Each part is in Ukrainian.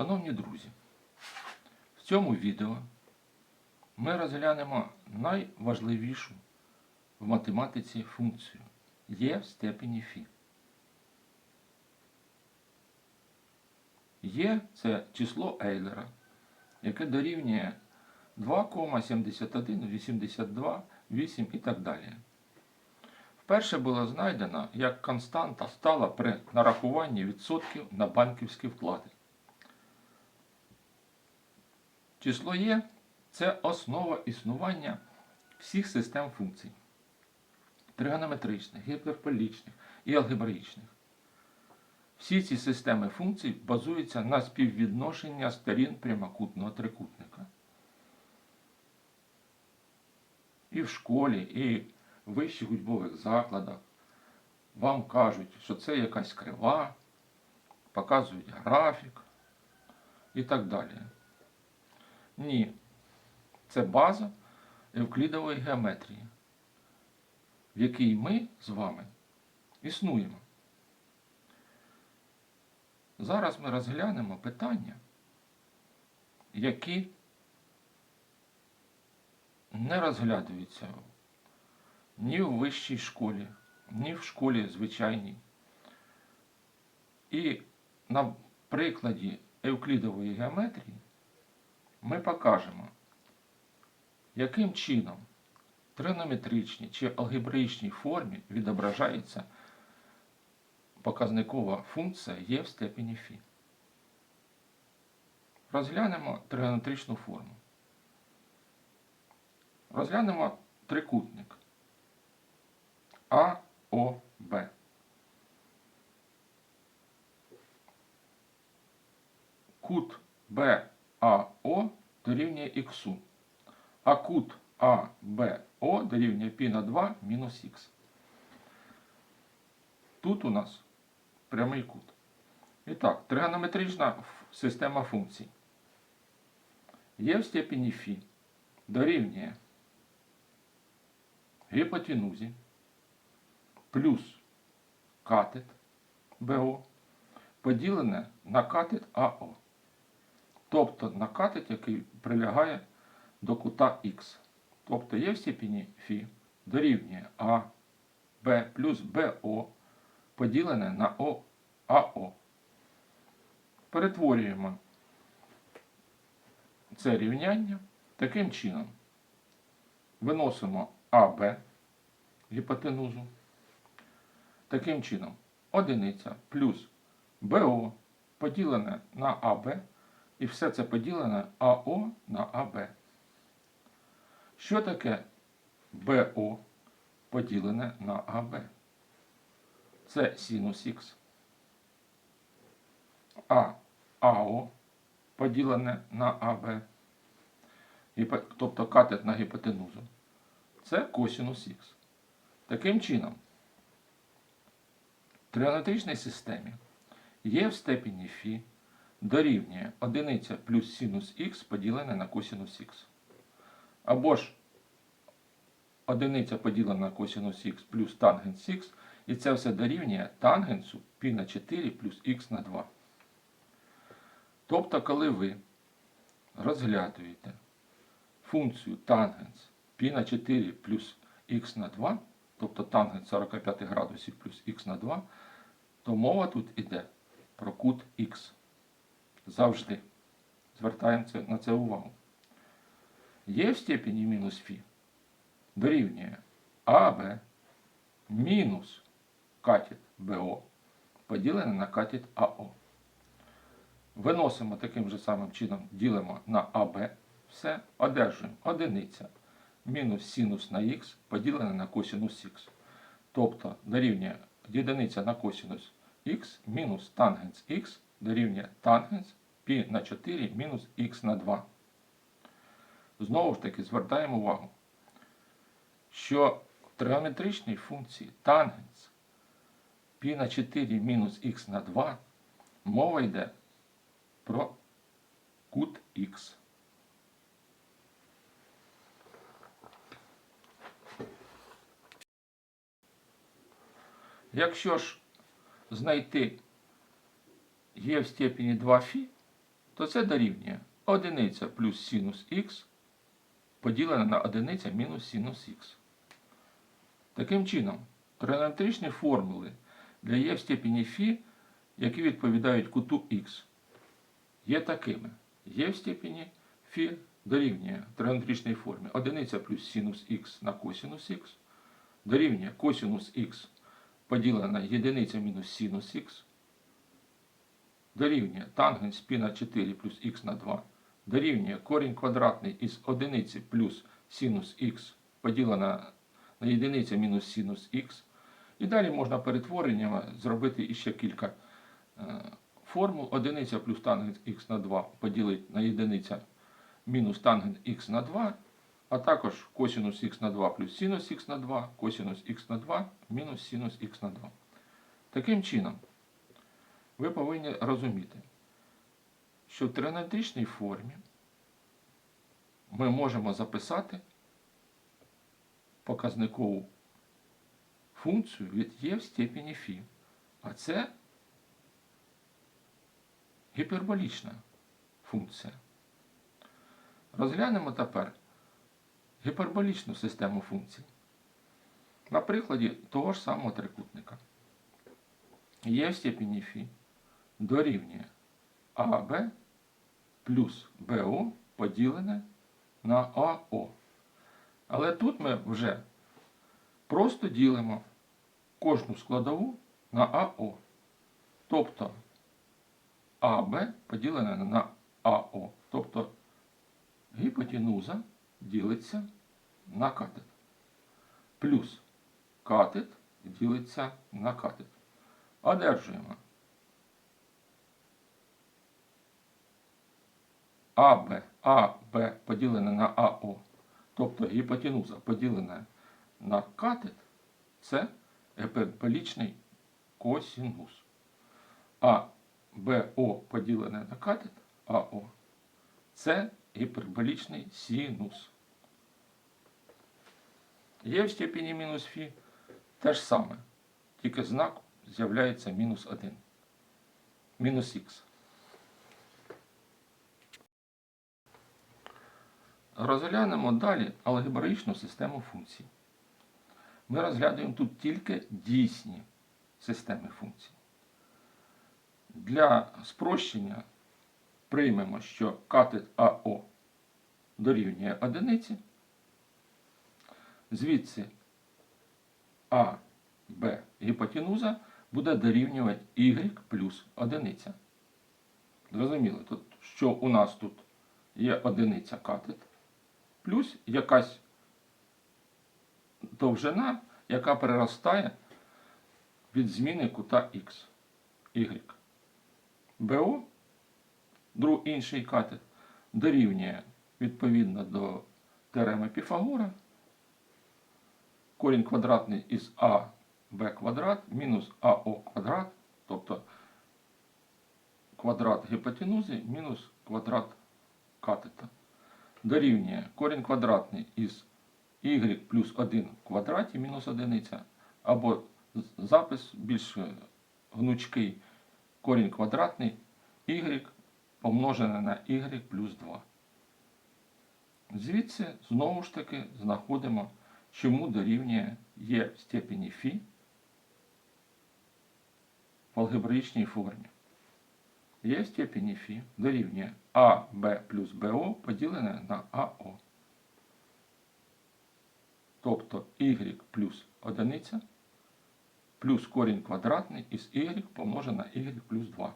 Шановні друзі, в цьому відео ми розглянемо найважливішу в математиці функцію є в степені фі. Є це число Ейлера, яке дорівнює 2,71, 82, 8 і так далі. Вперше було знайдено, як константа стала при нарахуванні відсотків на банківські вклади. Число Є це основа існування всіх систем функцій тригонометричних, гіперболічних і алгебраїчних. Всі ці системи функцій базуються на співвідношення сторін прямокутного трикутника. І в школі, і в вищих учбових закладах вам кажуть, що це якась крива, показують графік і так далі. Ні, це база евклідової геометрії, в якій ми з вами існуємо. Зараз ми розглянемо питання, які не розглядаються ні в вищій школі, ні в школі звичайній. І на прикладі евклідової геометрії ми покажемо, яким чином в тригонометричній чи алгебраїчній формі відображається показникова функція є в степені фі. Розглянемо тригонометричну форму. Розглянемо трикутник АОБ. Кут БАО дорівнює х, а кут АБО дорівнює π на 2 мінус х. Тут у нас прямий кут. І так, тригонометрична система функцій. Є в степені φ дорівнює гіпотенузі плюс катет БО поділене на катет АО. Тобто на який прилягає до кута Х. Тобто є в степені φ дорівнює А, Б плюс БО поділене на О, АО. Перетворюємо це рівняння таким чином. Виносимо АБ гіпотенузу. Таким чином, одиниця плюс БО поділене на АБ, і все це поділене АО на АБ. Що таке БО поділене на АБ? Це синус х. А АО поділене на АБ, тобто катет на гіпотенузу. Це косинус х. Таким чином, в тригонометричній системі є в степені φ дорівнює 1 плюс синус х поділене на косинус х. Або ж 1 поділена на косинус х плюс тангенс х, і це все дорівнює тангенсу π на 4 плюс х на 2. Тобто, коли ви розглядуєте функцію тангенс π на 4 плюс х на 2, тобто тангенс 45 градусів плюс х на 2, то мова тут іде про кут х. Завжди. Звертаємо на це увагу. Є в степені мінус φ дорівнює АБ мінус катет БО поділене на катет АО. Виносимо таким же самим чином, ділимо на АБ, все, одержуємо одиниця мінус синус на х поділене на косинус х. Тобто дорівнює єдиниця на косинус х мінус тангенс х дорівнює тангенс π на 4 мінус х на 2. Знову ж таки звертаємо увагу, що в тригонометричній функції тангенс π на 4 мінус х на 2 мова йде про кут х. Якщо ж знайти є в степені 2 φ, то це дорівнює одиниця плюс синус х поділене на одиниця мінус синус х. Таким чином, тригонометричні формули для є в степені φ, які відповідають куту х, є такими. Є в степені φ дорівнює тригонометричній формі одиниця плюс синус х на косинус х, дорівнює косинус х поділене на єдиниця мінус синус х, дорівнює тангенс π на 4 плюс х на 2, дорівнює корінь квадратний із одиниці плюс синус х поділена на єдиниця мінус синус х. І далі можна перетвореннями зробити іще кілька е, формул. Одиниця плюс тангенс х на 2 поділити на єдиниця мінус тангенс х на 2, а також косинус х на 2 плюс синус х на 2, косинус х на 2 мінус синус х на 2. Таким чином, ви повинні розуміти, що в тригонометричній формі ми можемо записати показникову функцію від є в степені φ. А це гіперболічна функція. Розглянемо тепер гіперболічну систему функцій. На прикладі того ж самого трикутника. Є в степені φ дорівнює АБ плюс БО поділене на АО. Але тут ми вже просто ділимо кожну складову на АО. Тобто АБ поділене на АО. Тобто гіпотенуза ділиться на катет. Плюс катет ділиться на катет. Одержуємо АБ, АБ поділене на АО. Тобто гіпотенуза поділена на катет це гіперболічний косінус. А БО поділене на катет АО це гіперболічний синус. Є в степені мінус φ те ж саме, тільки знак з'являється мінус 1. Мінус х. Розглянемо далі алгебраїчну систему функцій. Ми розглядаємо тут тільки дійсні системи функцій. Для спрощення приймемо, що катет АО дорівнює одиниці. Звідси А, Б гіпотенуза буде дорівнювати y плюс одиниця. Зрозуміло, тут, що у нас тут є одиниця катет, плюс якась довжина, яка переростає від зміни кута Х, Y. БО, друг інший катет, дорівнює відповідно до теореми Піфагора. Корінь квадратний із А Б квадрат мінус АО квадрат, тобто квадрат гіпотенузи мінус квадрат катета. Дорівнює корінь квадратний із y плюс 1 в квадраті мінус одиниця, або запис більш гнучкий корінь квадратний y помножене на y плюс 2. Звідси знову ж таки знаходимо, чому дорівнює є в степені φ в алгебраїчній формі. Є в степені φ дорівнює а, Б плюс БО поділене на АО. Тобто y плюс одиниця плюс корінь квадратний із y помножене на y плюс 2.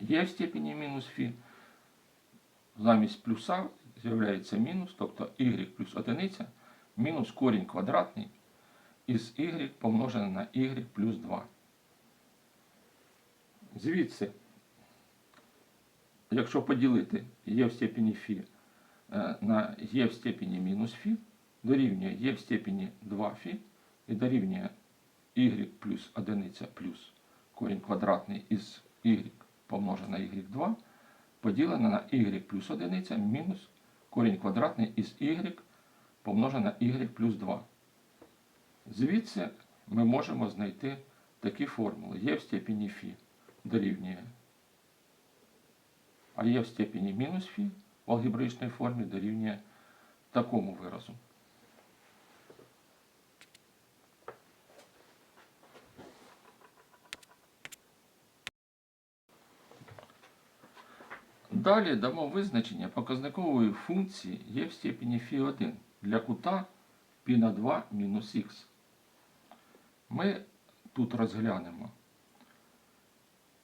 Є в степені мінус φ. Замість плюса з'являється мінус, тобто y плюс одиниця мінус корінь квадратний із y помножене на y плюс 2. Звідси, якщо поділити є в степені Фі е, на Е в степені мінус Фі, дорівнює Е в степені 2 Фі і дорівнює y плюс одиниця плюс корінь квадратний із y помножене на y2 поділене на y плюс одиниця мінус корінь квадратний із y помножене на y плюс 2. Звідси ми можемо знайти такі формули Є в степені Фі дорівнює а є в степені мінус фі в алгебраїчній формі дорівнює такому виразу. Далі дамо визначення показникової функції є в степені φ1 для кута π на 2 мінус х. Ми тут розглянемо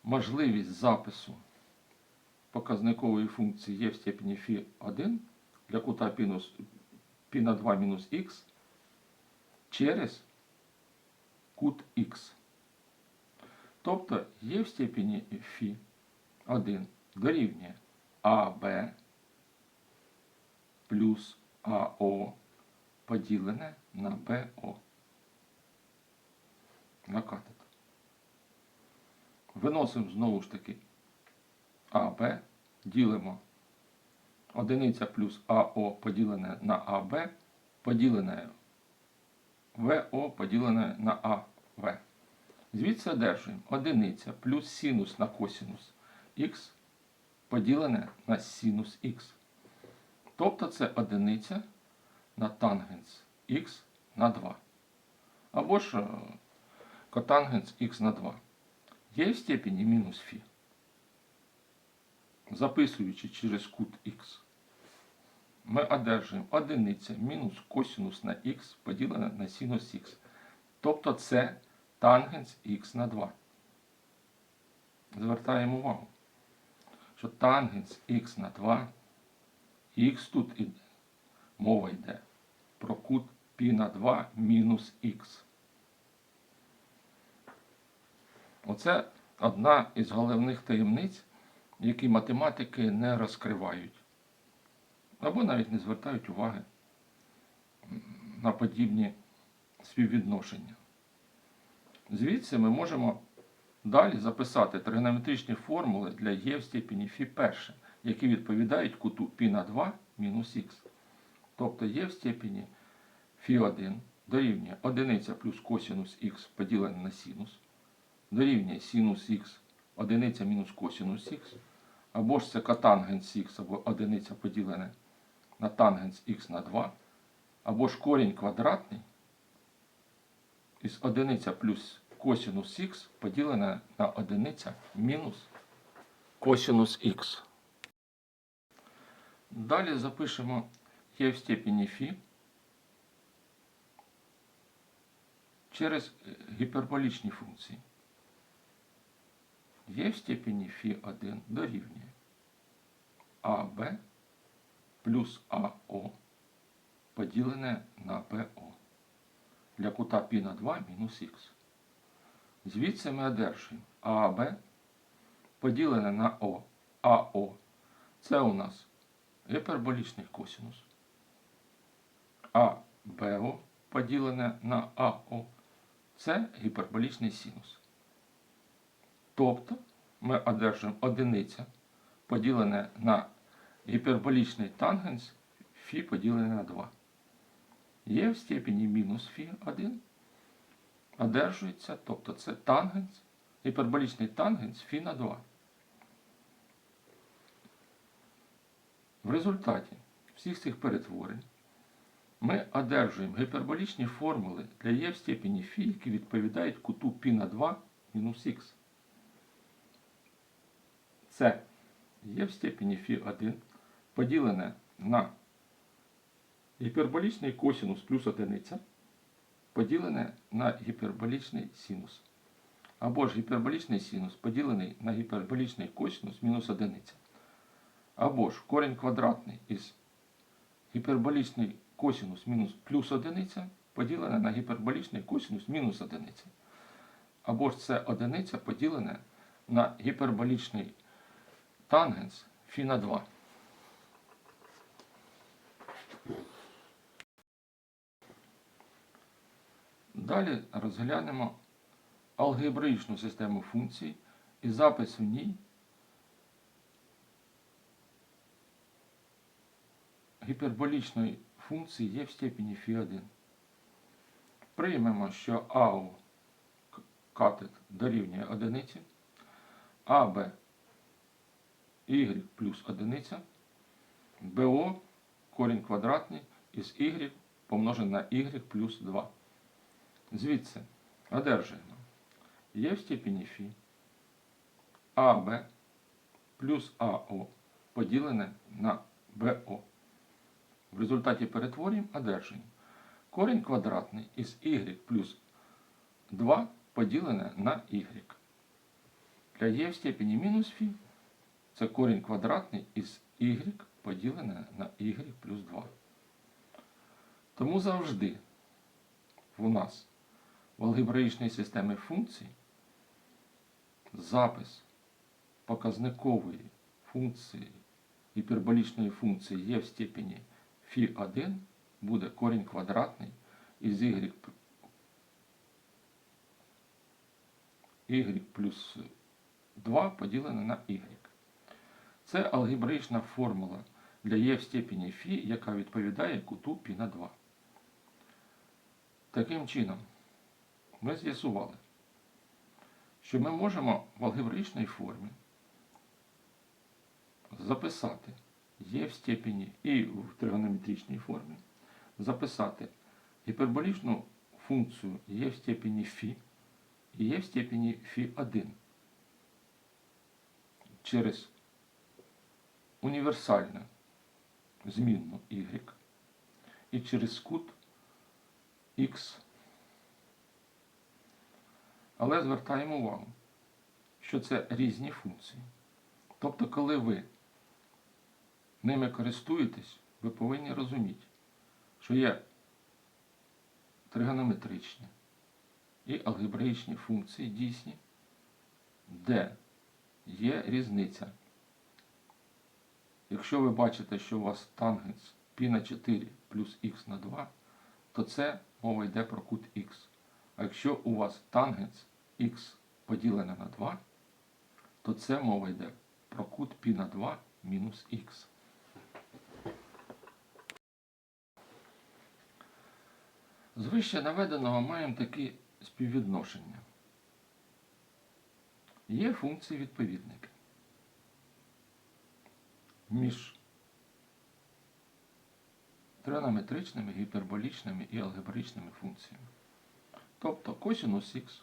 можливість запису показникової функції є в степені φ1 для кута π нус- π на 2 мінус х через кут х. Тобто є в степені φ1 дорівнює АБ плюс АО поділене на БО. На катет. Виносимо знову ж таки АБ, ділимо одиниця плюс АО поділене на АБ, поділене ВО поділене на АВ. Звідси одержуємо одиниця плюс синус на косинус х поділене на синус х. Тобто це одиниця на тангенс х на 2. Або ж е, котангенс х на 2. Є в степені мінус фі. Записуючи через кут х, ми одержуємо одиниця мінус косинус на х поділене на синус х. Тобто це тангенс х на 2. Звертаємо увагу що тангенс х на 2, х тут іде, мова йде про кут π на 2 мінус х. Оце одна із головних таємниць, які математики не розкривають. Або навіть не звертають уваги на подібні співвідношення. Звідси ми можемо Далі записати тригонометричні формули для є в степені фі перше, які відповідають куту π на 2 мінус х. Тобто є в степені фі 1 дорівнює 1 плюс косинус х поділене на синус, дорівнює синус х 1 мінус косинус х, або ж це котангенс х, або 1 поділене на тангенс х на 2, або ж корінь квадратний із 1 плюс косинус х поділене на одиниця мінус косинус х. Далі запишемо є в степені фі через гіперболічні функції. Є в степені фі 1 дорівнює АБ плюс АО поділене на БО для кута π на 2 мінус х. Звідси ми одержуємо АБ поділене на О. АО. Це у нас гіперболічний косинус. А БО поділене на АО. Це гіперболічний синус. Тобто ми одержуємо одиниця поділене на гіперболічний тангенс фі поділене на 2. Є в степені мінус фі 1 одержується, тобто це тангенс, гіперболічний тангенс фі на 2. В результаті всіх цих перетворень ми одержуємо гіперболічні формули для є в степені фі, які відповідають куту π на 2 мінус х. Це є в степені фі 1 поділене на гіперболічний косинус плюс одиниця поділене на гіперболічний синус. Або ж гіперболічний синус поділений на гіперболічний косинус мінус одиниця. Або ж корінь квадратний із гіперболічний косинус мінус плюс одиниця поділене на гіперболічний косинус мінус одиниця. Або ж це одиниця поділене на гіперболічний тангенс фі на 2. Далі розглянемо алгебраїчну систему функцій і запис в ній гіперболічної функції є в степені φ1. Приймемо, що АУ катет дорівнює одиниці, АБ y плюс одиниця, БО корінь квадратний із y помножене на y плюс 2. Звідси одержуємо є в степені фі АБ плюс АО поділене на БО. В результаті перетворюємо одержуємо корінь квадратний із y плюс 2 поділене на y. Для є в степені мінус фі це корінь квадратний із y поділене на y плюс 2. Тому завжди у нас в алгебраїчній системі функцій запис показникової функції гіперболічної функції є в степені φ1 буде корінь квадратний із y, y плюс 2 поділене на y. Це алгебраїчна формула для Е в степені Фі, яка відповідає куту π на 2. Таким чином, ми з'ясували, що ми можемо в алгебраїчній формі записати Е в степені і в тригонометричній формі, записати гіперболічну функцію Е в степені φ і Е в степені Фі1 через універсальну змінну y і через кут x. Але звертаємо увагу, що це різні функції. Тобто, коли ви ними користуєтесь, ви повинні розуміти, що є тригонометричні і алгебраїчні функції дійсні, де є різниця. Якщо ви бачите, що у вас тангенс π на 4 плюс х на 2, то це мова йде про кут х. А якщо у вас тангенс х поділене на 2, то це мова йде про кут π на 2 мінус х. З вище наведеного маємо такі співвідношення. Є функції відповідники між тригонометричними, гіперболічними і алгебраїчними функціями. Тобто косінус х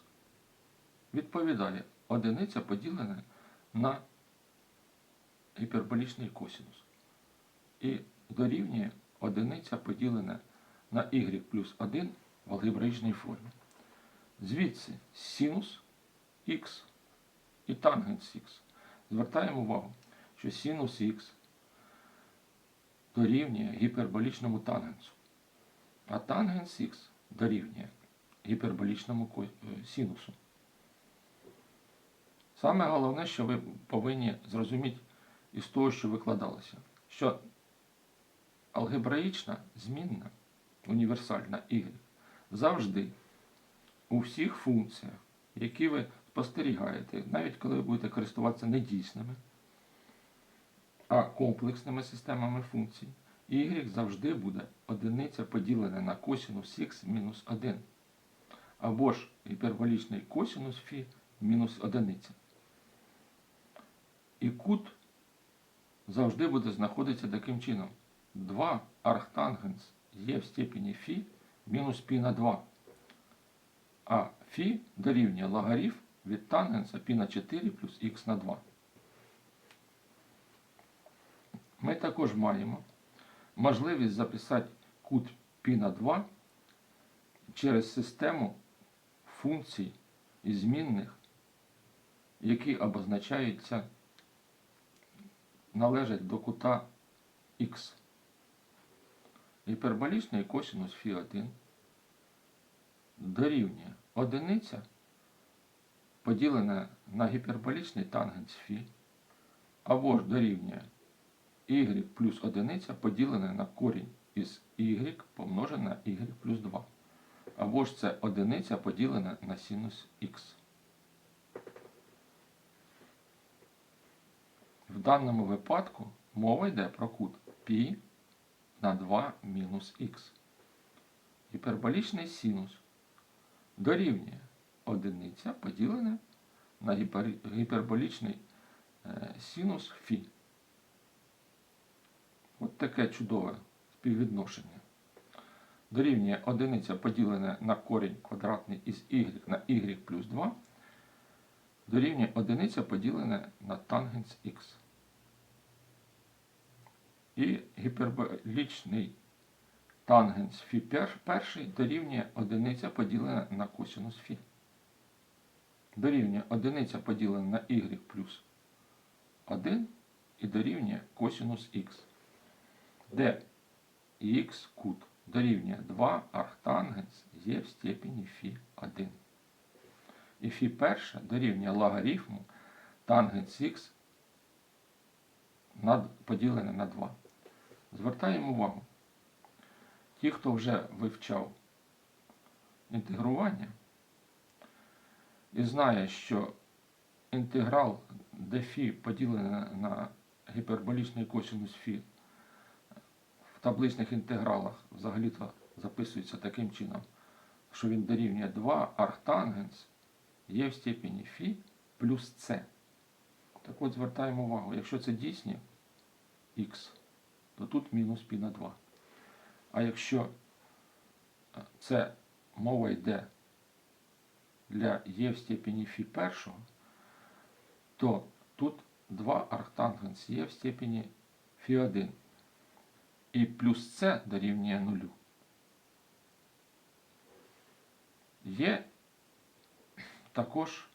відповідає одиниця поділена на гіперболічний косінус. І дорівнює одиниця поділена на y плюс 1 в алгебраїчній формі. Звідси синус х і тангенс х. Звертаємо увагу, що синус х дорівнює гіперболічному тангенсу, а тангенс х дорівнює гіперболічному е, синусу. Саме головне, що ви повинні зрозуміти із того, що викладалося, що алгебраїчна змінна універсальна y завжди у всіх функціях, які ви спостерігаєте, навіть коли ви будете користуватися не дійсними, а комплексними системами функцій, y завжди буде одиниця поділена на косінус х мінус 1. Або ж гіперболічний косінус φ мінус одиниця. І кут завжди буде знаходитися таким чином. 2 архтангенс є в степені фі мінус пі на 2. А фі дорівнює лагарів від тангенса пі на 4 плюс х на 2. Ми також маємо можливість записати кут π на 2 через систему функцій і змінних, які обозначаються, належать до кута Х. Гіперболічний косинус фі 1 дорівнює одиниця поділена на гіперболічний тангенс Фі або ж дорівнює y плюс одиниця поділене на корінь із y помножене на y плюс 2. Або ж це одиниця поділена на синус х. В даному випадку мова йде про кут π на 2 мінус х. Гіперболічний синус дорівнює одиниця поділене на гіпер- гіперболічний е, синус фі. От таке чудове співвідношення. Дорівнює одиниця поділене на корінь квадратний із y на y плюс 2 дорівнює одиниця поділене на тангенс х. І гіперболічний тангенс фі перший дорівнює одиниця поділена на косинус фі. Дорівнює одиниця поділена на y плюс 1 і дорівнює косинус х, де х кут дорівнює 2 арктангенс є в степені фі 1. І фі перша дорівнює логарифму тангенс х поділене на 2. Звертаємо увагу. Ті, хто вже вивчав інтегрування і знає, що інтеграл dφ поділене на гіперболічний косинус в табличних інтегралах взагалі-то записується таким чином, що він дорівнює 2 арктангенс є в степені фі плюс c. Так от звертаємо увагу, якщо це дійсні х, то тут мінус π на 2. А якщо е, це мова йде для є в степені фі першого, то тут 2 арктангенс є в степені фі 1. І плюс c дорівнює нулю. Є також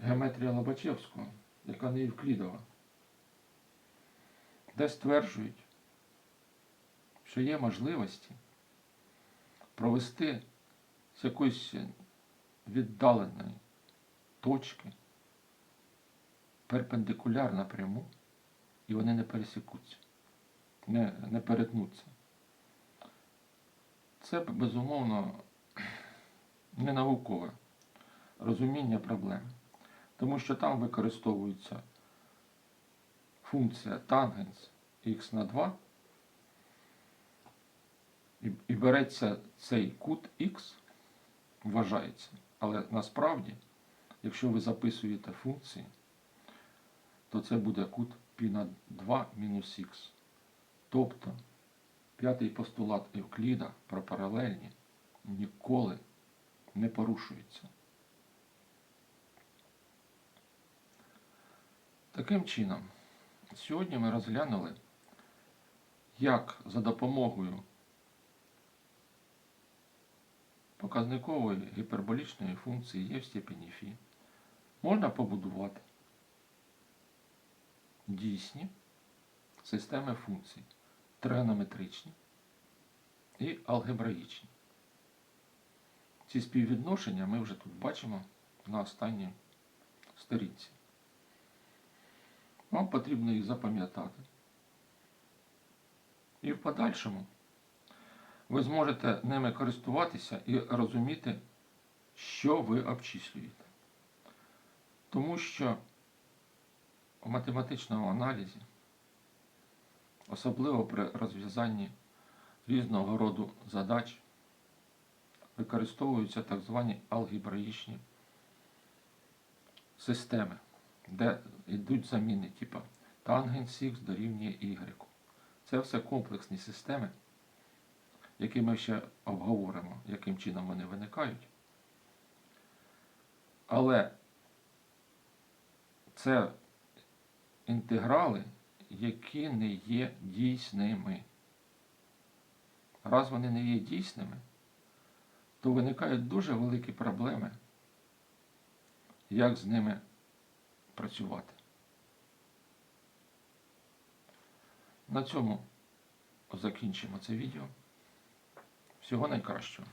геометрія Лобачевського, яка не Євклідова, де стверджують, що є можливості провести з якоїсь віддаленої точки перпендикулярно пряму, і вони не пересікуться, не, не перетнуться. Це безумовно не наукове розуміння проблеми, тому що там використовується функція тангенс х на 2, і, і береться цей кут х, вважається. Але насправді, якщо ви записуєте функції, то це буде кут π на 2 мінус х. Тобто п'ятий постулат Евкліда про паралельні ніколи не порушується. Таким чином, сьогодні ми розглянули, як за допомогою показникової гіперболічної функції є в степені фі можна побудувати дійсні системи функцій, тригонометричні і алгебраїчні. Ці співвідношення ми вже тут бачимо на останній сторінці. Вам потрібно їх запам'ятати. І в подальшому ви зможете ними користуватися і розуміти, що ви обчислюєте. Тому що в математичному аналізі, особливо при розв'язанні різного роду задач, використовуються так звані алгебраїчні системи, де йдуть заміни, типу тангенс х дорівнює y. Це все комплексні системи, які ми ще обговоримо, яким чином вони виникають. Але це інтеграли, які не є дійсними. Раз вони не є дійсними, то виникають дуже великі проблеми, як з ними працювати. На цьому закінчимо це відео. Всього найкращого.